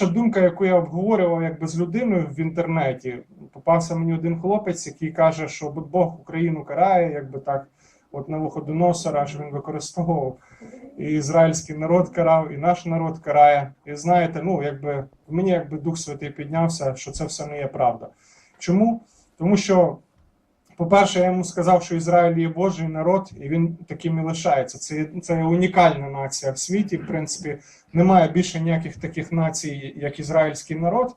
перша думка, яку я обговорював якби з людиною в інтернеті, попався мені один хлопець, який каже, що Бог Україну карає, якби так, от на Навуходоносора, що він використовував. І ізраїльський народ карав, і наш народ карає. І знаєте, ну якби в мені якби Дух Святий піднявся, що це все не є правда. Чому? Тому що, по-перше, я йому сказав, що Ізраїль є Божий народ, і він таким і лишається. Це, це унікальна нація в світі. В принципі, немає більше ніяких таких націй, як ізраїльський народ.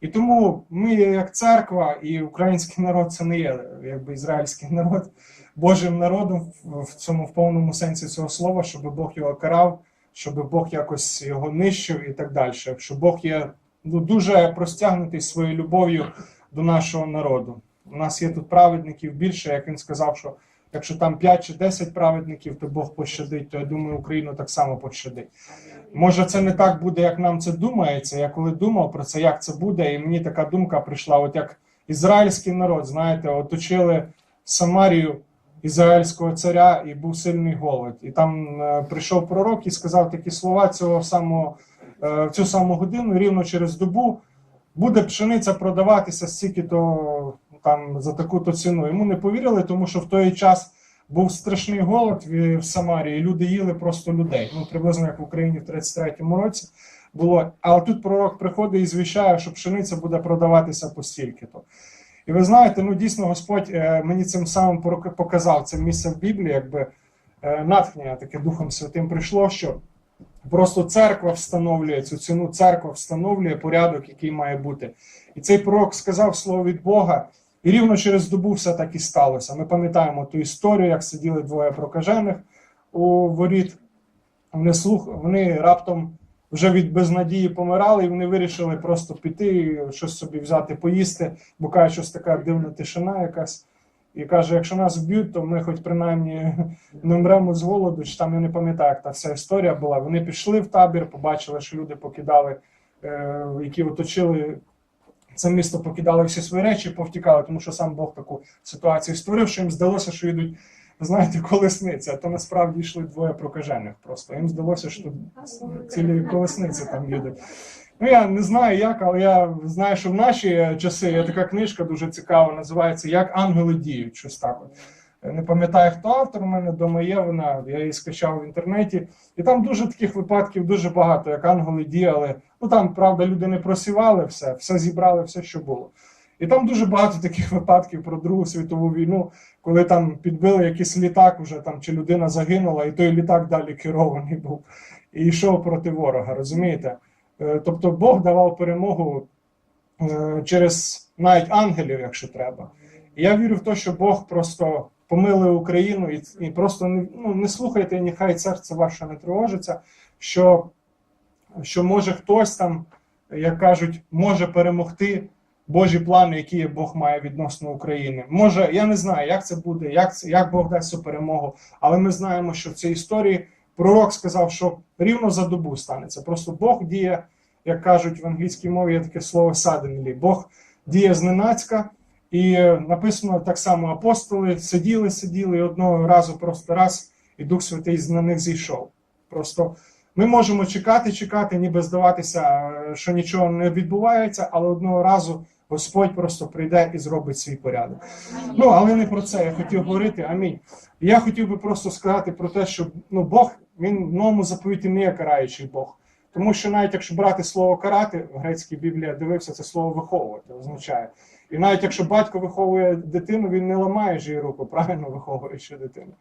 І тому ми, як церква, і український народ це не є якби ізраїльський народ, Божим народом в цьому в повному сенсі цього слова, щоб Бог його карав, щоб Бог якось його нищив і так далі. Що Бог є ну, дуже простягнутий своєю любов'ю до нашого народу. У нас є тут праведників більше, як він сказав, що якщо там 5 чи 10 праведників, то Бог пощадить, то я думаю, Україну так само пощадить. Може, це не так буде, як нам це думається. Я коли думав про це, як це буде, і мені така думка прийшла: от як ізраїльський народ, знаєте, оточили Самарію ізраїльського царя, і був сильний голод. І там е, прийшов пророк і сказав такі слова цього самого е, в цю саму годину, рівно через добу. Буде пшениця продаватися стільки-то там за таку-то ціну. Йому не повірили, тому що в той час був страшний голод в в Самарії. Люди їли просто людей. Ну приблизно як в Україні в 33-му році було. Але тут пророк приходить і звіщає, що пшениця буде продаватися по стільки-то. І ви знаєте, ну дійсно Господь е, мені цим самим показав це місце в Біблії, якби е, натхнення таке Духом Святим прийшло, що просто церква встановлює цю ціну, церква встановлює порядок, який має бути. І цей пророк сказав слово від Бога, і рівно через добу все так і сталося. Ми пам'ятаємо ту історію, як сиділи двоє прокажених у воріт. Вони слух, вони раптом вже від безнадії помирали, і вони вирішили просто піти, щось собі взяти, поїсти, бо каже, щось така дивна тишина якась. І каже, якщо нас вб'ють, то ми хоч принаймні не вмремо з голоду, чи там я не пам'ятаю, як та вся історія була. Вони пішли в табір, побачили, що люди покидали, е, які оточили це місто, покидали всі свої речі, повтікали, тому що сам Бог таку ситуацію створив, що їм здалося, що йдуть, знаєте, колесниці, а то насправді йшли двоє прокажених. Просто їм здалося, що цілі колесниці там їдуть. Ну, я не знаю як, але я знаю, що в наші часи є така книжка дуже цікава, називається Як ангели діють. Щось так. Не пам'ятаю, хто автор, у мене вдома є вона, я її скачав в інтернеті. І там дуже таких випадків дуже багато, як ангели діяли. Ну там, правда, люди не просівали все, все зібрали, все, що було. І там дуже багато таких випадків про Другу світову війну, коли там підбили якийсь літак, уже там чи людина загинула, і той літак далі керований був і йшов проти ворога. Розумієте? Е, Тобто Бог давав перемогу е, через навіть ангелів, якщо треба. І я вірю в те, що Бог просто помилує Україну і, і просто не, ну, не слухайте, нехай серце ваше не тривожиться, що, що може хтось там, як кажуть, може перемогти Божі плани, які Бог має відносно України. Може, я не знаю, як це буде, як, як Бог дасть цю перемогу, але ми знаємо, що в цій історії пророк сказав, що рівно за добу станеться. Просто Бог діє, як кажуть в англійській мові, є таке слово suddenly. Бог діє зненацька. І е, написано так само: апостоли сиділи, сиділи, і одного разу просто раз, і Дух Святий на них зійшов. Просто ми можемо чекати, чекати, ніби здаватися, е, що нічого не відбувається, але одного разу Господь просто прийде і зробить свій порядок. Ну, але не про це я хотів говорити. Амінь. Я хотів би просто сказати про те, що ну, Бог, він в новому заповіті не є караючий Бог. Тому що навіть якщо брати слово карати, в грецькій Біблії дивився, це слово виховувати означає. І навіть якщо батько виховує дитину, він не ламає ж її руку, правильно виховуючи дитину.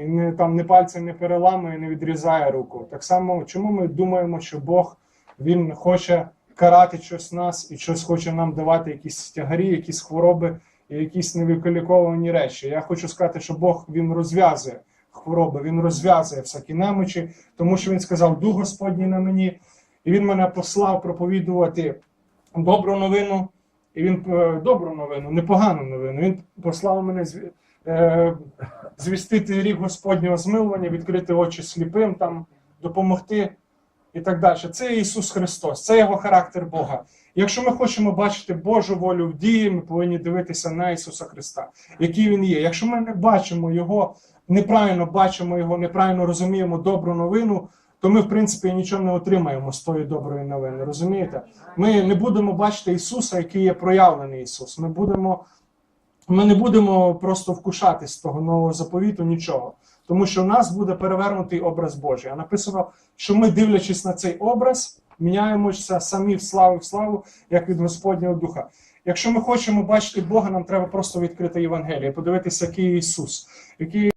І не, там не пальцем не переламує, не відрізає руку. Так само, чому ми думаємо, що Бог він хоче карати щось нас і щось хоче нам давати, якісь тягарі, якісь хвороби і якісь невиколіковані речі. Я хочу сказати, що Бог він розв'язує хвороби, він розв'язує всякі немочі, тому що він сказав: Дух Господній на мені, і він мене послав проповідувати добру новину. І він е, добру новину, непогану новину. Він послав мене е, звістити рік Господнього змилування, відкрити очі сліпим, там, допомогти і так далі. Це Ісус Христос, це його характер Бога. Якщо ми хочемо бачити Божу волю в дії, ми повинні дивитися на Ісуса Христа, який Він є. Якщо ми не бачимо Його, неправильно бачимо Його, неправильно розуміємо добру новину, то ми, в принципі, нічого не отримаємо з тої доброї новини. Розумієте? Ми не будемо бачити Ісуса, який є проявлений Ісус. Ми будемо. Ми не будемо просто вкушати з того нового заповіту нічого, тому що в нас буде перевернутий образ Божий. А написано, що ми, дивлячись на цей образ, міняємося самі в славу в славу, як від Господнього Духа. Якщо ми хочемо бачити Бога, нам треба просто відкрити Євангеліє, подивитися, який Ісус, який